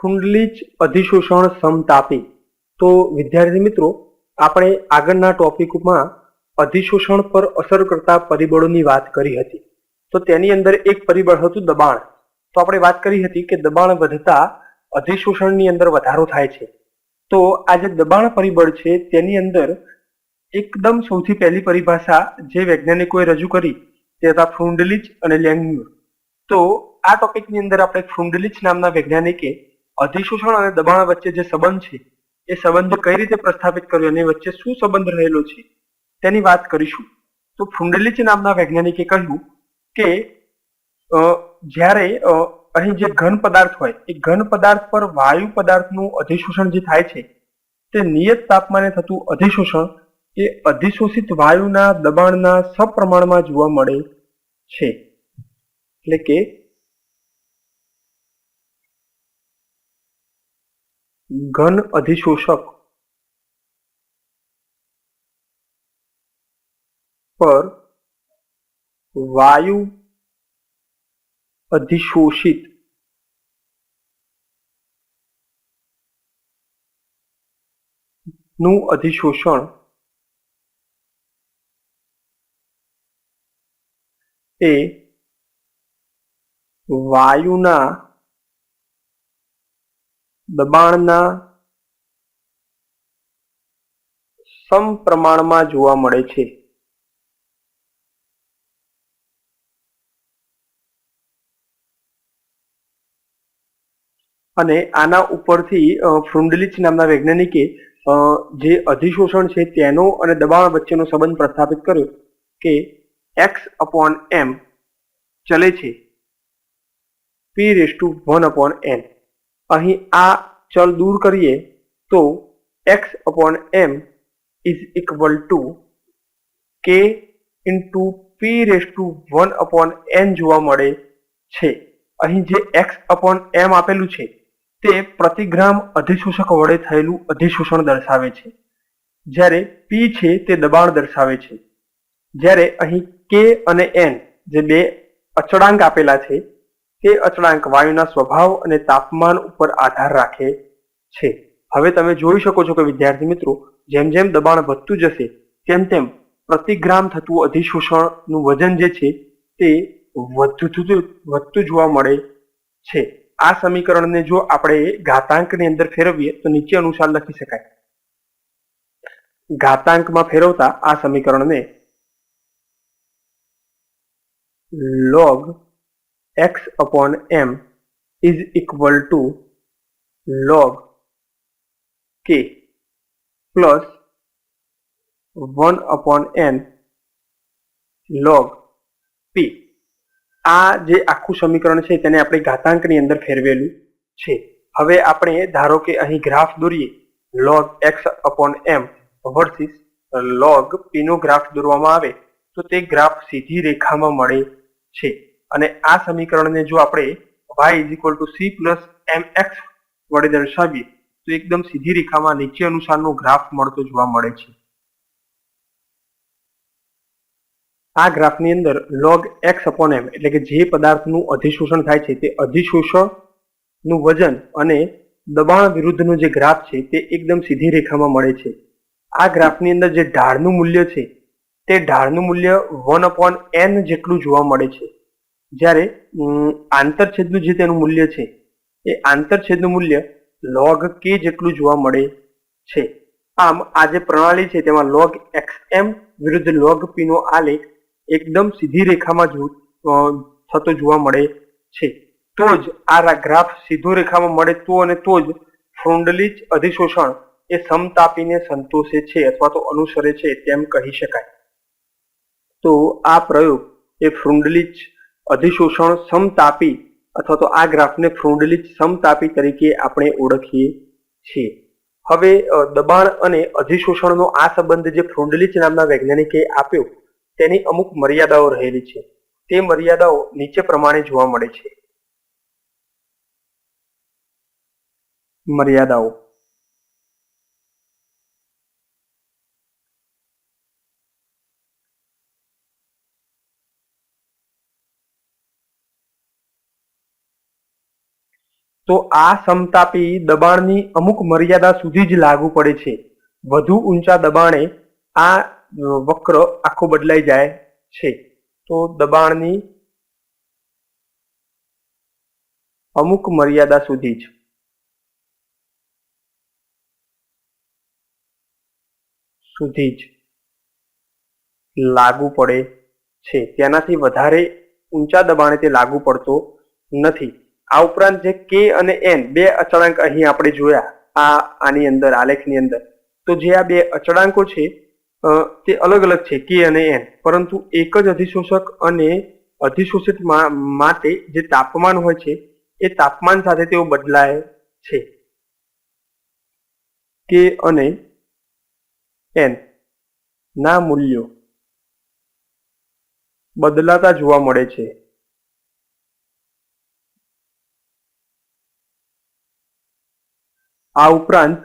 ફુંડલીચ અધિશોષણ સમતાપી તો વિદ્યાર્થી મિત્રો, આપણે આગળના ટોપિકમાં અધિશોષણ પર અસર કરતા પરિબળોની વાત કરી હતી. તો તેની અંદર એક પરિબળ હતું દબાણ. તો આપણે વાત કરી હતી કે દબાણ વધતા અધિશોષણની અંદર વધારો થાય છે. તો આ જે દબાણ પરિબળ છે, તેની અંદર એકદમ સૌથી પહેલી પરિભાષા જે વૈજ્ઞાનિકોએ રજૂ કરી, તે હતા ફ્રુન્ડલિચ અને લેંગ્યુર તો આ ટોપિકની અંદર આપણે ફ્રુન્ડલિચ નામના વૈજ્ઞાનિકે અધિશોષણ અને દબાણ વચ્ચે જે સંબંધ છે, એ સંબંધ કઈ રીતે પ્રસ્થાપિત કર્યો અને વચ્ચે શું સંબંધ રહેલો છે, તેની વાત કરીશું. તો ફ્રુન્ડલિચ નામના વૈજ્ઞાનિકે કહ્યું કે જ્યારે અહીં જે ઘન પદાર્થ હોય, એ ઘન પદાર્થ પર વાયુ પદાર્થનું અધિશોષણ જે થાય છે, તે નિયત તાપમાને થતું અધિશોષણ એ અધિશોષિત વાયુના દબાણના સપ્રમાણમાં જોવા મળે છે. એટલે કે ઘન અધિશોષક પર વાયુ અધિશોષિતનું અધિશોષણ એ વાયુના દબાણના સમપ્રમાણમાં જોવા મળે છે. અને આના ઉપરથી ફ્રુન્ડલિચ નામના વૈજ્ઞાનિકે જે અધિશોષણ છે તેનો અને દબાણ વચ્ચેનો સંબંધ પ્રસ્થાપિત કર્યો કે એક્સ અપોન એમ ચલે છે. P raise to one upon n અહીં આ ચલ દૂર કરીએ તો x upon m is equal to k into p raise to one upon n જોવા મળે છે. અહીં જે એક્સ અપોન એમ આપેલું છે, તે પ્રતિગ્રામ અધિશોષક વડે થયેલું અધિશોષણ દર્શાવે છે. જ્યારે પી છે, તે દબાણ દર્શાવે છે. જ્યારે અહીં કે અને એન જે બે અચળાંક આપેલા છે તે અચળાંક વાયુના સ્વભાવ અને તાપમાન ઉપર આધાર રાખે છે. હવે તમે જોઈ શકો છો કે વિદ્યાર્થી મિત્રો, જેમ જેમ દબાણ વધતું જશે, તેમ તેમ પ્રતિગ્રામ થતું અધિશોષણનું વજન જે છે, તે વધતું વધતું જોવા મળે છે. આ સમીકરણને જો આપણે ઘાતાંકની અંદર ફેરવીએ, તો નીચે અનુસાર લખી શકાય. ઘાતાંકમાં ફેરવતા આ સમીકરણને log x upon m is equal to log k plus 1 upon n log p. આ જે આખું સમીકરણ છે તેને આપણે ઘાતાંકની અંદર ફેરવેલું છે. હવે આપણે ધારો કે અહીં ગ્રાફ દોરીએ. log x upon m versus log p નો ગ્રાફ દોરવામાં આવે તો તે ગ્રાફ સીધી રેખામાં મળે છે. અને આ સમીકરણને જો આપણે y is equal to c plus mx વડે દર્શાવીએ, તો એકદમ સીધી રેખામાં નીચે અનુસારનો ગ્રાફ મળતો જોવા મળે છે. આ ગ્રાફની અંદર log x upon m એટલે કે જે પદાર્થનું અધિશોષણ થાય છે તે અધિશોષણનું વજન અને દબાણ વિરુદ્ધનો જે ગ્રાફ છે તે એકદમ સીધી રેખામાં મળે છે. આ ગ્રાફની અંદર જે ઢાળનું મૂલ્ય છે તે ઢાળનું મૂલ્ય વન અપોન એન જેટલું જોવા મળે છે. જ્યારે આંતરછેદનું જે તેનું મૂલ્ય છે, એ આંતરછેદનું મૂલ્ય લોગ કે જેટલું જોવા મળે છે. આમ, આ જે પ્રણાલી છે તેમાં લોગ એક્સ એમ વિરુદ્ધ લોગ પી નો આલેખ એકદમ સીધી રેખામાં થતો જોવા મળે છે. તો જ આ ગ્રાફ સીધો રેખામાં મળે તો અને તો જ ફ્રોન્ડલિચ અધિશોષણ એ સમતાપીને સંતોષે છે અથવા તો અનુસરે છે તેમ કહી શકાય. તો આ પ્રયોગ એ ફ્રુન્ડલિચ અધિશોષણ સમતાપી અથવા તો આ ગ્રાફને ફ્રુન્ડલિચ સમતાપી તરીકે આપણે ઓળખીએ છીએ. હવે દબાણ અને અધિશોષણનો આ સંબંધ જે ફ્રુન્ડલિચ નામના વૈજ્ઞાનિકે આપ્યો, તેની અમુક મર્યાદાઓ રહેલી છે. તે મર્યાદાઓ નીચે પ્રમાણે જોવા મળે છે. મર્યાદાઓ. તો આ સમતાપી દબાણની અમુક મર્યાદા સુધી જ લાગુ પડે છે. વધુ ઊંચા દબાણે આ વક્ર આખો બદલાઈ જાય છે. તો દબાણની અમુક મર્યાદા સુધી જ. સુધી જ લાગુ પડે છે. તેનાથી વધારે ઊંચા દબાણે તે લાગુ પડતો નથી. આ ઉપરાંત જે કે અને એન બે અચળાંક અહીં આપણે જોયા, આ, આની અંદર, આલેખની અંદર. તો જે આ બે અચળાંકો છે તે અલગ અલગ છે કે અને એન પરંતુ એક જ અધિશોષક અને અધિશોષિત માટે જે તાપમાન હોય છે, એ તાપમાન સાથે તેઓ બદલાય છે. કે અને એન ના મૂલ્યો બદલાતા જોવા મળે છે. આ ઉપરાંત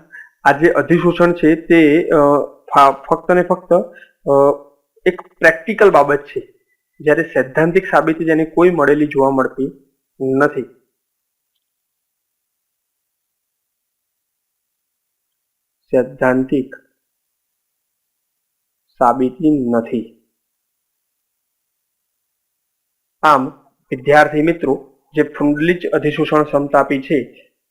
આ જે અધિશોષણ છે તે ફક્ત ને ફક્ત એક પ્રેક્ટિકલ બાબત છે. જ્યારે સૈદ્ધાંતિક સાબિતી જેને કોઈ મળેલી જોવા મળતી નથી. સૈદ્ધાંતિક સાબિતી નથી. આમ, વિદ્યાર્થી મિત્રો, જે ફુંડલીચ અધિશોષણ સમતાપી છે,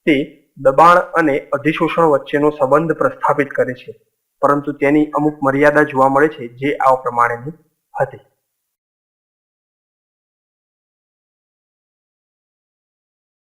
તે દબાણ અને અધિશોષણ વચ્ચેનો સંબંધ પ્રસ્થાપિત કરે છે. પરંતુ તેની અમુક મર્યાદા જોવા મળે છે જે આ પ્રમાણેની હતી.